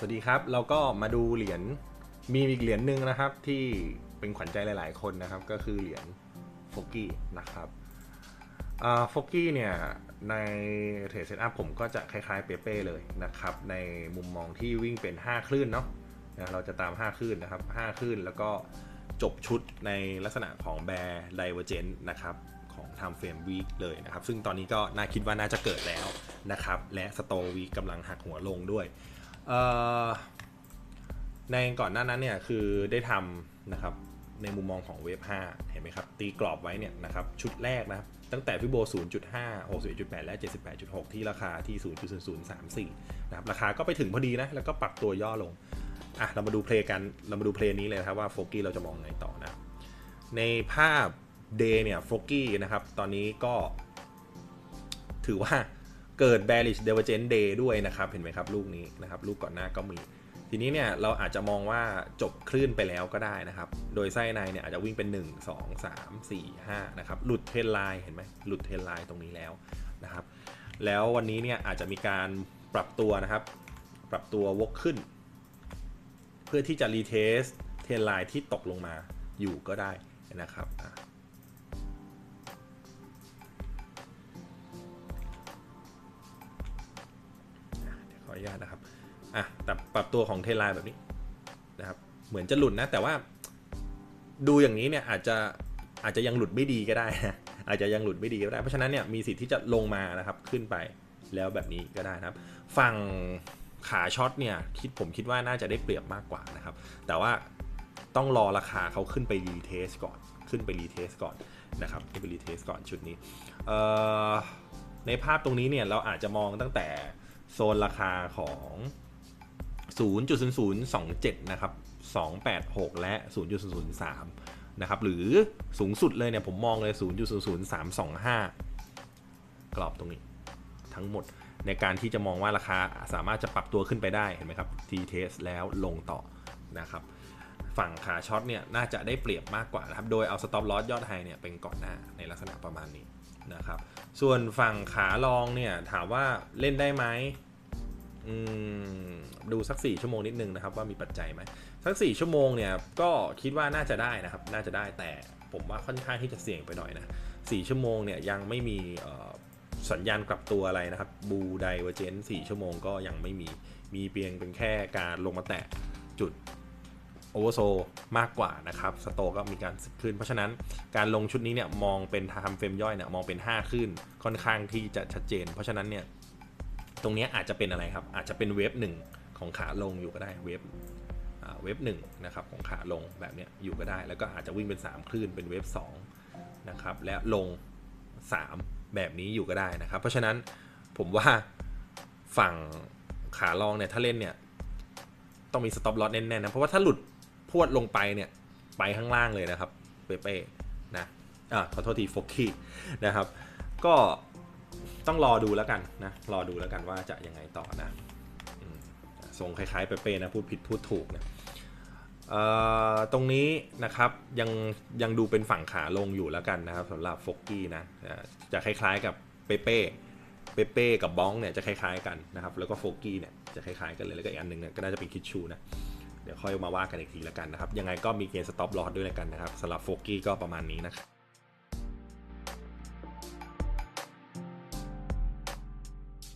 สวัสดีครับ เราก็มาดูเหรียญมีอีกเหรียญหนึ่งนะครับ ที่เป็นขวัญใจหลาย ๆ คนนะครับ ก็คือเหรียญฟกกี้นะครับฟกกี้เนี่ยในเทรดเซตอัพผมก็จะคล้ายๆเปเป้เลยนะครับ ในมุมมองที่วิ่งเป็น 5 คลื่นเนาะนะเราจะตาม 5 คลื่นนะครับ 5 คลื่นแล้วก็จบชุดในลักษณะของแบร์ไดเวอร์เจนนะครับของ Time Frame Week เลยนะครับ ซึ่งตอนนี้ก็น่าคิดว่าน่าจะเกิดแล้วนะครับ และสโตวีกำลังหักหัวลงด้วย ในก่อนหน้านั้นเนี่ยคือได้ทำนะครับในมุมมองของเวฟ5เห็นไหมครับ ตีกรอบไว้เนี่ยนะครับชุดแรกนะครับตั้งแต่ฟิโบ 0.5 61.8 และ 78.6 ที่ราคาที่ 0.0034 นะครับ ราคาก็ไปถึงพอดีนะ แล้วก็ปรับตัวย่อลง อะ เรามาดูเพลงกัน เรามาดูเพลงนี้เลยนะครับว่าโฟกี้เราจะมองไงต่อนะ ในภาพเดย์เนี่ยโฟกี้นะครับ ตอนนี้ก็ถือว่า เกิด bearish divergence day ด้วยนะครับ เห็นไหมครับ ลูกนี้นะครับ ลูกก่อนหน้าก็มี ทีนี้เนี่ยเราอาจจะมองว่าจบคลื่นไปแล้วก็ได้นะครับ โดยไส้ในเนี่ยอาจจะวิ่งเป็น 1 2 3 4 5 นะครับ หลุดเทรนไลน์เห็นไหมหลุดเทรนไลน์ตรงนี้แล้วนะครับ แล้ววันนี้เนี่ยอาจจะมีการปรับตัวนะครับ ปรับตัววกขึ้น เพื่อที่จะรีเทสเทรนไลน์ที่ตกลงมาอยู่ก็ได้นะครับ อะเดี๋ยวขออนุญาตนะครับอะแต่ปรับตัวของเทไลน์แบบนี้นะครับ เหมือนจะหลุดนะ แต่ว่าดูอย่างนี้เนี่ยอาจจะอาจจะยังหลุดไม่ดีก็ได้นะอาจจะยังหลุดไม่ดีก็ได้เพราะฉะนั้นเนี่ยมีสิทธิ์ที่จะลงมานะครับขึ้นไปแล้วแบบนี้ก็ได้นะครับ ฝั่งขาช็อตเนี่ยคิดผมคิดว่าน่าจะได้เปรียบมากกว่านะครับ แต่ว่าต้องรอราคาเขาขึ้นไปรีเทสก่อนขึ้นไปรีเทสก่อนนะครับขึ้นไปรีเทสก่อนชุดนี้ในภาพตรงนี้เนี่ยเราอาจจะมองตั้งแต่ โซนราคาของ 0.0027 นะครับ 286 และ 0.003 นะครับ หรือสูงสุดเลยเนี่ย ผมมองเลย 0.00325 กรอบตรงนี้ ทั้งหมดในการที่จะมองว่าราคาสามารถจะปรับตัวขึ้นไปได้ เห็นไหมครับ T test แล้วลงต่อนะครับ ฝั่งขาช็อตเนี่ย น่าจะได้เปรียบมากกว่านะครับ โดยเอา stop loss ยอดไฮเนี่ยเป็นก่อนหน้าในลักษณะประมาณนี้ นะครับ ส่วนฝั่งขาลองเนี่ยถามว่าเล่นได้ไหมดูสัก 4 ชั่วโมงนิดนึงนะครับว่ามีปัจจัยไหมสัก 4 ชั่วโมงเนี่ยก็คิดว่าน่าจะได้นะครับ น่าจะได้แต่ผมว่าค่อนข้างที่จะเสี่ยงไปหน่อยนะ4ชั่วโมงเนี่ยยังไม่มีสัญญาณกลับตัวอะไรนะครับบูไดเวอร์เจน4ชั่วโมงก็ยังไม่มีมีเพียงเป็นแค่การลงมาแตะจุด โอเวอร์โซมากกว่านะครับสโตก็มีการขึ้น เพราะฉะนั้นการลงชุดนี้เนี่ยมองเป็นไทม์เฟรมย่อยเนี่ยมองเป็น 5 ขึ้นค่อนข้างที่จะชัดเจน เพราะฉะนั้นเนี่ยตรงนี้อาจจะเป็นอะไรครับ อาจจะเป็นเวฟหนึ่งของขาลงอยู่ก็ได้เวฟเวฟหนึ่งนะครับของขาลงแบบเนี้ยอยู่ก็ได้ แล้วก็อาจจะวิ่งเป็น 3 คลื่นเป็นเวฟ2นะครับและลง 3 แบบนี้อยู่ก็ได้นะครับ เพราะฉะนั้นผมว่าฝั่งขาลองเนี่ยถ้าเล่นเนี่ยต้องมีสต็อปล็อสแน่นๆนะเพราะว่าถ้าหลุด พวดลงไปเนี่ย ไปข้างล่างเลยนะครับ เป๊ะๆนะอ่าขอโทษทีฟกกี้นะครับ ก็ต้องรอดูแล้วกันนะ รอดูแล้วกันว่าจะยังไงต่อนะทรงคล้ายๆเป๊ะๆนะพูดผิดพูดถูกนะเอ่อตรงนี้นะครับยังยังดูเป็นฝั่งขาลงอยู่แล้วกันนะครับสำหรับฟกกี้นะจะคล้ายๆกับเป๊ะเปเป้กับบ้องเนี่ยจะคล้ายๆกันนะครับแล้วก็โฟกี้เนี่ยจะคล้ายๆกันเลยแล้วก็อีกอันหนึ่งเนี่ยก็น่าจะเป็นคิดชูนะ ดี๋ยวค่อยมาว่ากันอีกทีแล้วกันนะครับ ยังไงก็มีเกณฑ์สต็อปลอสด้วยแล้วกันนะครับสำหรับโฟกี้ก็ประมาณนี้นะครับ